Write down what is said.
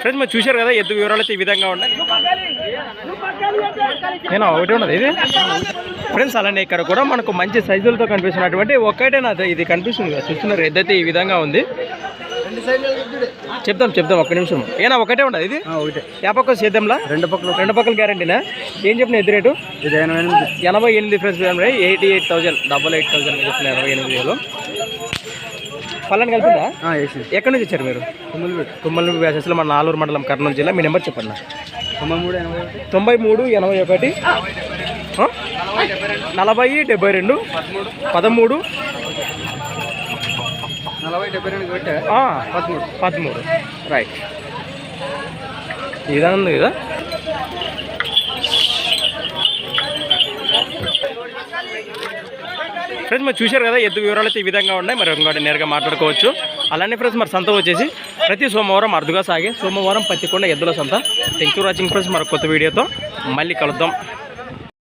Friends మీరు చూశారు కదా ఎద్దు వివరాలు అయితే ఈ విధంగా ఉన్నాయి. నేను ఒకటి ఉన్నది ఇది? ఫ్రెండ్స్ అలానే ఇక్కడ కూడా మనకు మంచి సైజులతో కనిపిస్తున్నటువంటి ఒకటేనా? ఇది కనిపిస్తుంది కదా చూస్తున్నారు ఎద్దు అయితే ఈ విధంగా ఉంది. చెప్తాం చెప్తాం ఒక్క నిమిషం. ఏనా ఒకటే ఉండదు ఇది? ఒకటే. యాపక్క సేద్యంలా? రెండు పక్కల. రెండు పక్కల గ్యారంటీనా? ఏం చెప్పిన ఎద్దు రేటు? ఇది ఎనభై ఎనిమిది. ఎనభై ఎనిమిది friends eighty eight thousand double eight thousand చెప్తున్నా ఎనభై ఎనిమిది వేలు. పళ్ళని కలిపిందా? ఎక్కడి నుంచి వచ్చారు మీరు? తుమ్మల వ్యాసెస్లో మన నాలూరు మండలం కర్నూలు జిల్లా. మీ నెంబర్ చెప్పండి. తొంభై మూడు ఎనభై ఒకటి. తొంభై మూడు ఎనభై ఒకటి. ఆ? నలభై డెబ్బై రెండు. పదమూడు. నలభై డెబ్బై రెండు పెట్టా ఆ, పదమూడు. పదమూడు. రైట్. విధంగా ఉంది కదా? ఫ్రెండ్స్ మరి చూశారు కదా ఎద్దు వివరాలు అయితే ఈ విధంగా ఉన్నాయి. మరి ఇంకోటి నేరుగా మాట్లాడుకోవచ్చు. అలానే ఫ్రెండ్స్ మరి సంత వచ్చేసి ప్రతి సోమవారం అరుదుగా సాగే సోమవారం పత్తికొండ ఎద్దుల సంత. థ్యాంక్ యూ వాచింగ్ ఫ్రెండ్స్ మరి కొత్త వీడియోతో మళ్ళీ కలుద్దాం.